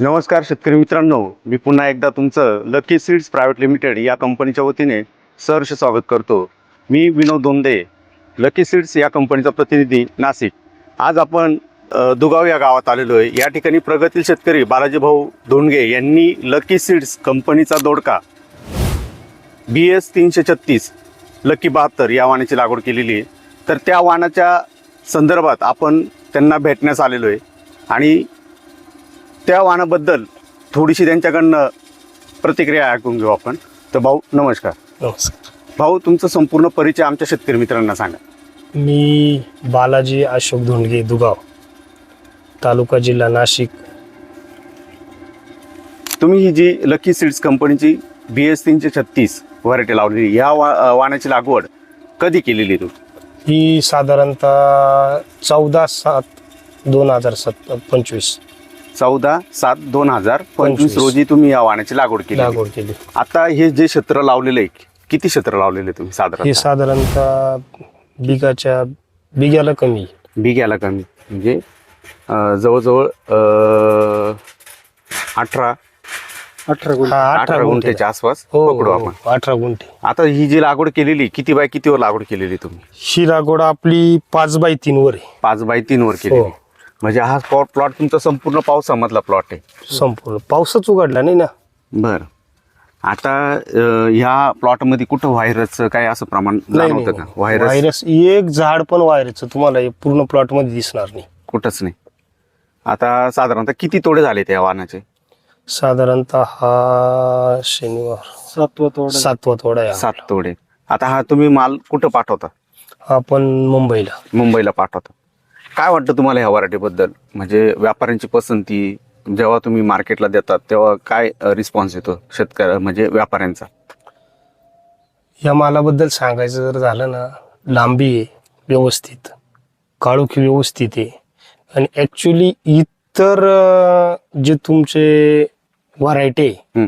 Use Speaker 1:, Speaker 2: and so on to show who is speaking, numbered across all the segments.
Speaker 1: नमस्कार शेतकरी मित्रांनो. मी पुन्हा एकदा तुमचं लकी सीड्स प्रायव्हेट लिमिटेड या कंपनीच्या वतीने सहर्ष स्वागत करतो. मी विनोद दोंदे लकी सीड्स या कंपनीचा प्रतिनिधी नाशिक. आज आपण दुगाव या गावात आलेलो आहे. या ठिकाणी प्रगतील शेतकरी बालाजी भाऊ धोंडगे यांनी लकी सीड्स कंपनीचा दोडका बी एस तीनशे छत्तीस लकी बहात्तर या वाणाची लागवड केलेली आहे. तर त्या वाणाच्या संदर्भात आपण त्यांना भेटण्यास आलेलो आहे. आणि त्या वाणाबद्दल थोडीशी त्यांच्याकडनं प्रतिक्रिया ऐकून घेऊ आपण. तर भाऊ नमस्कार.
Speaker 2: नमस्कार.
Speaker 1: भाऊ तुमचा संपूर्ण परिचय आमच्या शेतकरी मित्रांना सांगा.
Speaker 2: मी बालाजी अशोक धोंडगे दुगाव तालुका जिल्हा नाशिक.
Speaker 1: तुम्ही ही जी लकी सीड्स कंपनीची बी एस तीनशे छत्तीस व्हरायटी लावलेली या वा अ, वाणाची लागवड कधी केलेली तू?
Speaker 2: ही साधारणतः चौदा सात दोन हजार सत पंचवीस.
Speaker 1: चौदा सात दोन हजार पंचवीस. रोजी तुम्ही या वाणाची लागवड केली
Speaker 2: लागवड केली.
Speaker 1: आता हे जे क्षेत्र लावलेलं आहे किती क्षेत्र लावलेले तुम्ही
Speaker 2: हे
Speaker 1: साधारण
Speaker 2: साधारणतः बिगाच्या बिग्याला कमी
Speaker 1: बिघ्याला कमी. म्हणजे अ, जवळजवळ अ, अठरा.
Speaker 2: अठरा
Speaker 1: अठरा
Speaker 2: अठरा
Speaker 1: गुंठेच्या आसपास
Speaker 2: हो
Speaker 1: पकडू
Speaker 2: हो,
Speaker 1: आपण.
Speaker 2: अठरा गुंठे.
Speaker 1: आता ही जी लागवड केलेली किती बाय कितीवर लागवड केलेली तुम्ही?
Speaker 2: ही लागवड आपली पाच बाय तीन वर आहे.
Speaker 1: पाच बाय तीन वर केलेली.
Speaker 2: हो.
Speaker 1: म्हणजे हा प्लॉट प्लॉट तुमचा संपूर्ण पावसामधला प्लॉट आहे.
Speaker 2: संपूर्ण. पावसच उघडला नाही ना?
Speaker 1: बर. आता ह्या प्लॉटमध्ये कुठं व्हायरसचं काय असं प्रमाण
Speaker 2: नाही
Speaker 1: जाणवतं का? व्हायरस
Speaker 2: व्हायरस एक झाड पण व्हायरसचं तुम्हाला हे पूर्ण प्लॉटमध्ये दिसणार नाही.
Speaker 1: कुठंच नाही. आता साधारणतः किती तोडे झाले त्या वाहनाचे?
Speaker 2: साधारणतः हा शनिवार.
Speaker 3: सातवा तोडा.
Speaker 2: सातवा तोडा आहे हा.
Speaker 1: सात तोडे. आता हा तुम्ही माल कुठं पाठवता?
Speaker 2: आपण मुंबईला.
Speaker 1: मुंबईला पाठवता. काय वाटतं तुम्हाला ह्या व्हरायटीबद्दल म्हणजे व्यापाऱ्यांची पसंती जेव्हा तुम्ही मार्केटला देतात तेव्हा काय रिस्पॉन्स येतो शेतकऱ्या म्हणजे व्यापाऱ्यांचा?
Speaker 2: या मालाबद्दल सांगायचं जर झालं ना लांबी आहे व्यवस्थित. काळोखी व्यवस्थित आहे. आणि ॲक्च्युली इतर जे तुमचे व्हरायटी आहे.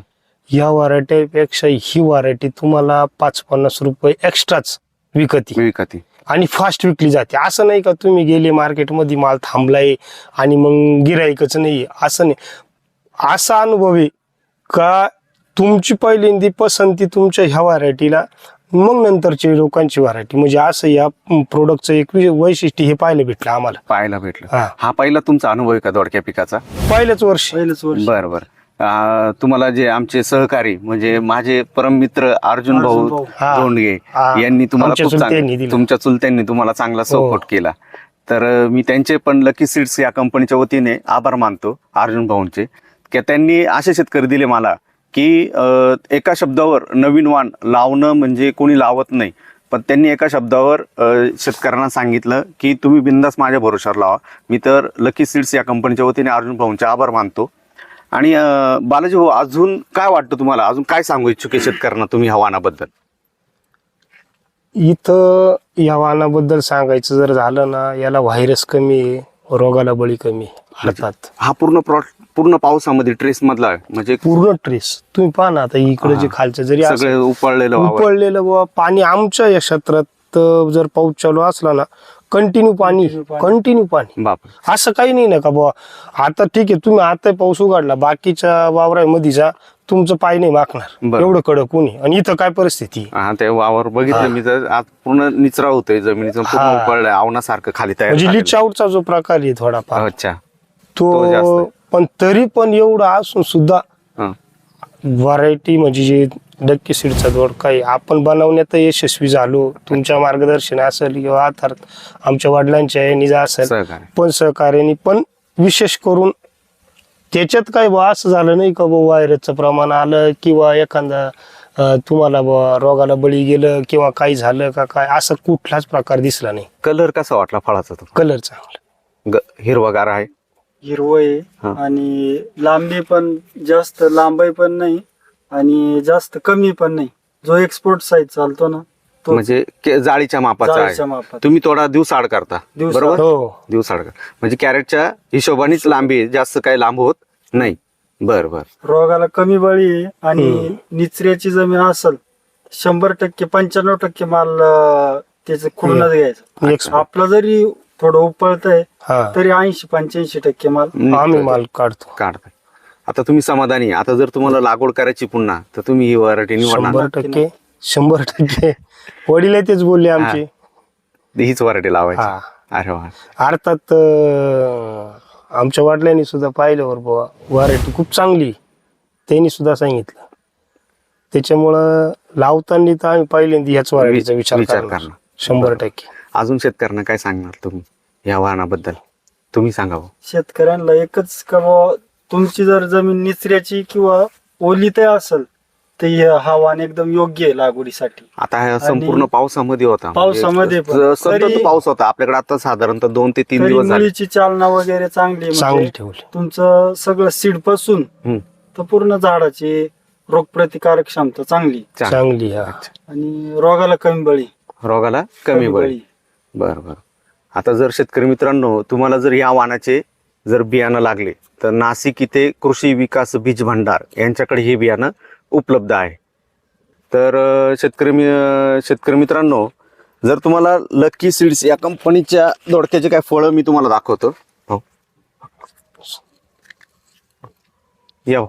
Speaker 2: या व्हरायटीपेक्षा ही व्हरायटी तुम्हाला पाच पन्नास रुपये एक्स्ट्राच विकती
Speaker 1: विकती
Speaker 2: आणि फास्ट विकली जाते. असं नाही का तुम्ही गेले मार्केटमध्ये माल थांबलाय आणि मग गिराईकच नाही. असं नाही. असा अनुभव आहे का तुमची पहिल्यांदी पसंती तुमच्या ह्या व्हरायटीला मग नंतरची लोकांची व्हरायटी म्हणजे असं या प्रोडक्टचं एक वैशिष्ट्य हे पाहायला भेटलं आम्हाला.
Speaker 1: पाहायला भेटलं.
Speaker 2: हा.
Speaker 1: हा पहिला तुमचा अनुभव आहे का दोडक्या पिकाचा?
Speaker 2: पहिल्याच वर्षी.
Speaker 3: पहिलंच वर्ष.
Speaker 1: बरं बरं. अं, तुम्हाला जे आमचे सहकारी म्हणजे माझे परम मित्र अर्जुन भाऊ.
Speaker 2: हा. हा.
Speaker 1: यांनी तुम्हाला खूप चांगलं. तुमच्या चुलत्यांनी तुम्हाला चांगला सपोर्ट केला तर मी त्यांचे पण लकी सीड्स या कंपनीच्या वतीने आभार मानतो अर्जुन भाऊंचे की त्यांनी असे शेतकरी दिले मला की एका शब्दावर नवीन वाण लावणं म्हणजे कोणी लावत नाही पण त्यांनी एका शब्दावर शेतकऱ्यांना सांगितलं की तुम्ही बिंदास माझ्या भरोशावर लावा मी तर लकी सीड्स या कंपनीच्या वतीने अर्जुन भाऊंचे आभार मानतो आणि बालाजी भाऊ अजून काय वाटतं तुम्हाला अजून काय सांगू इच्छुक शेतकऱ्यांना तुम्ही ह्या वाणाबद्दल
Speaker 2: इथं या वाहनाबद्दल सांगायचं जर झालं ना याला व्हायरस कमी आहे रोगाला बळी कमी आहे अर्थात
Speaker 1: हा पूर्ण प्लॉट पूर्ण पावसामध्ये ट्रेस मधला आहे. म्हणजे
Speaker 2: पूर्ण ट्रेस तुम्ही पहा ना आता इकडे जे. खालचं जरी असं
Speaker 1: सगळे उपळलेलं वावर.
Speaker 2: उपळलेलं बुवा पाणी आमच्या या क्षेत्रात अं, जर पाऊस चालू असला ना कंटिन्यू पाणी. कंटिन्यू पाणी
Speaker 1: बाप
Speaker 2: असं काही नाही ना का बुवा आता ठीक आहे तुम्ही आता पाऊस उघडला बाकीच्या वावरामध्ये जा तुमचं पाय नाही मागणार
Speaker 1: बरं.
Speaker 2: एवढं कडक कोणी आणि इथं काय परिस्थिती आहे?
Speaker 1: हा ते वावर बघितलं मी तर आज पूर्ण निचरा होतोय जमिनीचं पूर्ण
Speaker 2: हा.
Speaker 1: आवनासारखं खाली तयार
Speaker 2: म्हणजे
Speaker 1: झालेलं.
Speaker 2: लिच आउटचा जो प्रकार आहे थोडाफार
Speaker 1: अच्छा तो जास्त
Speaker 2: तो
Speaker 1: आहे.
Speaker 2: पण तरी पण एवढं असून सुद्धा
Speaker 1: हा.
Speaker 2: व्हरायटी म्हणजे जे डक्की सीडचा दोड काही आपण बनवण्यात यशस्वी झालो. तुमच्या मार्गदर्शन असेल किंवा अर्थात आमच्या वडिलांच्या निजा असेल
Speaker 1: सहकार्य.
Speaker 2: पण सहकार्याने पण विशेष करून त्याच्यात काय बा असं झालं नाही का बा व्हायरसचं प्रमाण आलं किंवा एखादा अं, तुम्हाला बा रोगाला बळी गेलं किंवा काही झालं का काय असं कुठलाच प्रकार दिसला नाही.
Speaker 1: कलर कसा वाटला फळाचा तो?
Speaker 2: कलर चांगला.
Speaker 1: ग- हिरवागार आहे.
Speaker 3: हिरवं आहे
Speaker 1: हा.
Speaker 3: आणि लांबी पण जास्त लांबाई पण नाही. आणि जास्त कमी पण नाही. जो एक्सपोर्ट साईज चालतो ना तो
Speaker 1: म्हणजे के- जाळीच्या मापाचा
Speaker 3: जाळीच्या
Speaker 1: आहे
Speaker 3: मापात
Speaker 1: तुम्ही थोडा दिवसाड करता.
Speaker 3: दिवसाआड.
Speaker 1: बरोबर?
Speaker 2: हो.
Speaker 1: दिवसाड कर. म्हणजे कॅरेटच्या हिशोबानेच लांबी आहे, जास्त काही लांब होत नाही. बर बर.
Speaker 3: रोगाला कमी बळी आहे आणि. निचऱ्याची जमीन असेल शंभर टक्के पंच्याण्णव टक्के माल अं, त्याचं खुलूनच घ्यायचं. आपलं जरी थोडं उपळतंय
Speaker 2: हा.
Speaker 3: तरी ऐंशी पंच्याऐंशी टक्के माल
Speaker 2: आम्ही माल काढतो.
Speaker 1: काढताय. आता तुम्ही समाधानी आहे. आता जर तुम्हाला लागवड करायची पुन्हा तर तुम्ही ही व्हरायटी निवडणार
Speaker 2: शंभर टक्के शंभर टक्के. वडील तेच बोलले आमचे.
Speaker 1: हीच व्हरायटी लावायची.
Speaker 2: हा.
Speaker 1: अरे वा.
Speaker 2: अर्थात अं, आमच्या वडिलांनी सुद्धा पाहिल्यावर बुवा व्हरायटी खूप चांगली. त्यांनी सुद्धा सांगितलं. त्याच्यामुळं लावताना तर आम्ही पहिल्यांदा ह्याच व्हरायटीचा विचार
Speaker 1: विचार
Speaker 2: करणार.
Speaker 1: करणार.
Speaker 2: शंभर टक्के.
Speaker 1: अजून शेतकऱ्यांना काय सांगणार तुम्ही या वाहनाबद्दल? तुम्ही सांगावं
Speaker 3: शेतकऱ्यांना एकच का बुवा तुमची जर जमीन निचऱ्याची किंवा ओलीत असेल तर हे हा वाण एकदम योग्य आहे लागवडीसाठी.
Speaker 1: आता हा संपूर्ण पावसामध्ये होता. म्हणजे
Speaker 3: पावसामध्ये पण.
Speaker 1: स- सतत
Speaker 3: तरी-
Speaker 1: पाऊस होता. आपल्याकडे आता साधारणतः दोन ते तीन
Speaker 3: तरी
Speaker 1: दिवस झाले.
Speaker 3: मुलीची चालना वगैरे चांगली आहे.
Speaker 2: चांगली
Speaker 3: म्हणजे
Speaker 2: ठेवली.
Speaker 3: तुमचं सगळं सीडपासून
Speaker 1: हम्म.
Speaker 3: तर पूर्ण झाडाची रोगप्रतिकारक क्षमता चांगली.
Speaker 1: चांगलं.
Speaker 2: चांगली हा.
Speaker 3: आणि रोगाला कमी बळी.
Speaker 1: रोगाला कमी बळी. बर बर. आता जर शेतकरी मित्रांनो तुम्हाला जर या वाहनाचे जर बियाणं लागले तर नाशिक इथे कृषी विकास बीज भंडार यांच्याकडे हे बियाणं उपलब्ध आहे. तर शेतकरी मि- शेतकरी मित्रांनो जर तुम्हाला लक्की सीड्स या कंपनीच्या दोडक्याचे काय फळं मी तुम्हाला दाखवतो. हो. या हो.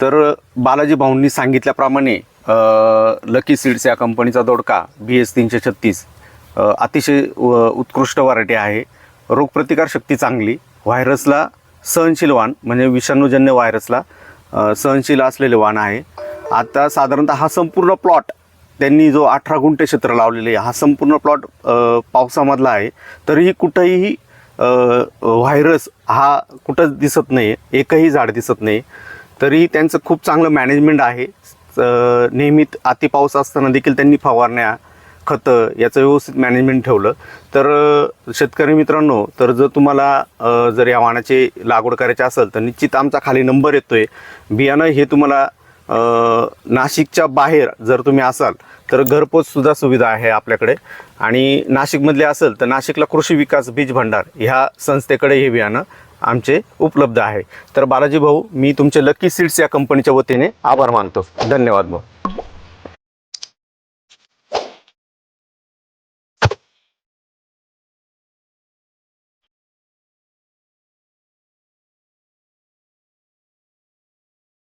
Speaker 1: तर बालाजी भाऊंनी सांगितल्याप्रमाणे लकी सीड्स या कंपनीचा दोडका बी एस तीनशे छत्तीस अतिशय उत्कृष्ट व्हरायटी आहे. रोगप्रतिकार शक्ती चांगली. व्हायरसला सहनशील वाण म्हणजे विषाणूजन्य व्हायरसला सहनशील असलेले वाण आहे. आता साधारणतः हा संपूर्ण प्लॉट त्यांनी जो अठरा गुंठे क्षेत्र लावलेले आहे हा संपूर्ण प्लॉट पावसामधला आहे. तरीही कुठंही व्हायरस हा कुठंच दिसत नाही एकही झाड दिसत नाही तरी त्यांचं खूप चांगलं मॅनेजमेंट आहे. नेहमीत अति पाऊस असताना देखील त्यांनी फवारण्या खतं याचं व्यवस्थित मॅनेजमेंट ठेवलं. तर शेतकरी मित्रांनो तर जर तुम्हाला जर या वाहनाची लागवड करायची असेल तर निश्चित आमचा खाली नंबर येतो आहे बियाणं हे तुम्हाला नाशिकच्या बाहेर जर तुम्ही असाल तर घरपोचसुद्धा सुविधा आहे आपल्याकडे. आणि नाशिकमधले असेल तर नाशिकला कृषी विकास बीज भंडार ह्या संस्थेकडे हे बियाणं आमचे उपलब्ध आहे. तर बालाजी भाऊ मी तुमचे लकी सीड्स या कंपनीच्या वतीने आभार मानतो. धन्यवाद भाऊ.